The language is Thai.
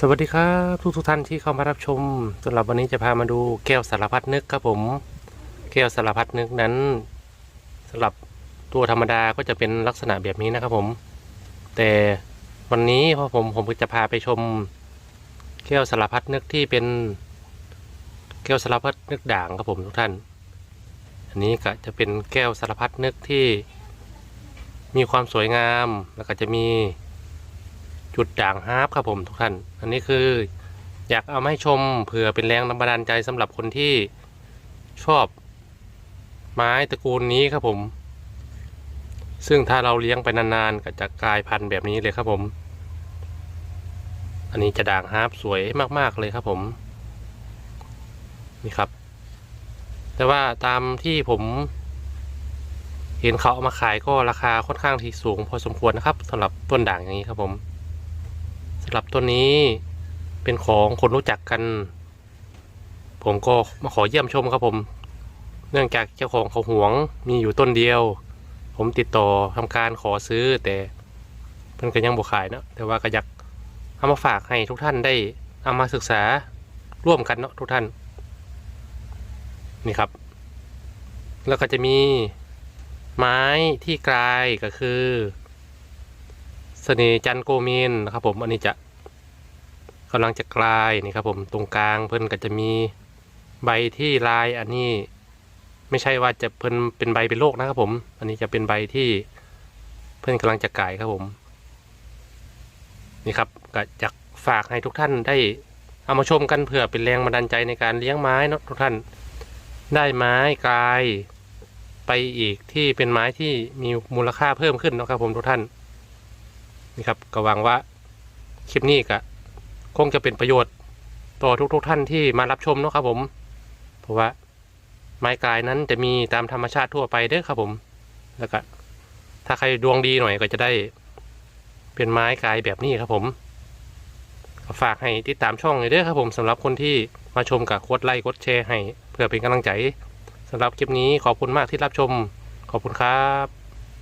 สวัสดีครับทุกทุกท่านที่เข้ามารับชมสำหรับวันนี้จะพามาดูแก้วสารพัดนึกครับผม แก้วสารพัดนึกนั้นสำหรับตัวธรรมดาก็จะเป็นลักษณะแบบนี้นะครับผม แต่วันนี้พอผมผมจะพาไปชม แก้วสารพัดนึกที่เป็น แก้วสารพัดนึกด่างครับผมทุกท่าน อันนี้ก็จะเป็นแก้วสารพัดนึกที่ มีความสวยงามแล้วก็จะมี จุดด่างฮาร์ปครับผมทุกท่าน อันนี้คืออยากเอามาให้ชมเผื่อเป็นแรงบันดาลใจสำหรับคนที่ชอบไม้ตระกูลนี้ครับผม ซึ่งถ้าเราเลี้ยงไปนานๆก็จะกลายพันธุ์แบบนี้เลยครับผม อันนี้จะด่างฮาร์ปสวยมากๆเลยครับผม นี่ครับ แต่ว่าตามที่ผมเห็นเขาเอามาขายก็ราคาค่อนข้างที่สูงพอสมควรนะครับสำหรับต้นด่างอย่างนี้ครับผม สำหรับต้นนี้เป็นของคนรู้จักกัน ผมก็มาขอเยี่ยมชมครับผม เนื่องจากเจ้าของเขาหวงมีอยู่ต้นเดียว ผมติดต่อทำการขอซื้อแต่เพิ่นก็ยังบ่ขายเนาะแต่ว่าก็อยากเอามาฝากให้ทุกท่านได้เอามาศึกษาร่วมกันเนาะทุกท่าน นี่ครับ แล้วก็จะมีไม้ที่กลายก็คือ เสน่จันโกเมนนะครับผมอันนี้จะ กำลังจะกลายนี่ครับผมตรงกลางเพิ่นก็จะมีใบที่ลายอันนี้ ไม่ใช่ว่าจะเพิ่นเป็นใบเป็นโรคนะครับผม อันนี้จะเป็นใบที่เพิ่นกำลังจะกลายครับผมนี่ครับก็อยากฝากให้ทุกท่านได้เอามาชมกันเผื่อเป็นแรงบันดาลใจในการเลี้ยงไม้เนาะทุกท่านได้ไม้กลายไปอีกที่เป็นไม้ที่มีมูลค่าเพิ่มขึ้นนะครับผมทุกท่านนี่ครับก็หวังว่าคลิปนี้ก็ คงจะเป็นประโยชน์ต่อทุกๆทท่านที่มารับชมเนาะครับผม เพราะว่าไม้กายนั้นจะมีตามธรรมชาติทั่วไปเด้อครับผม แล้วก็ถ้าใครดวงดีหน่อยก็จะได้ เป็นไม้กายแบบนี้ครับผมฝากให้ติดตามช่องเลยเด้อครับผมสำหรับคนที่มาชมกับกดไลค์กดแชร์ให้ เพื่อเป็นกำลังใจสำหรับคลิปนี้ขอบคุณมากที่รับชม ขอบคุณครับ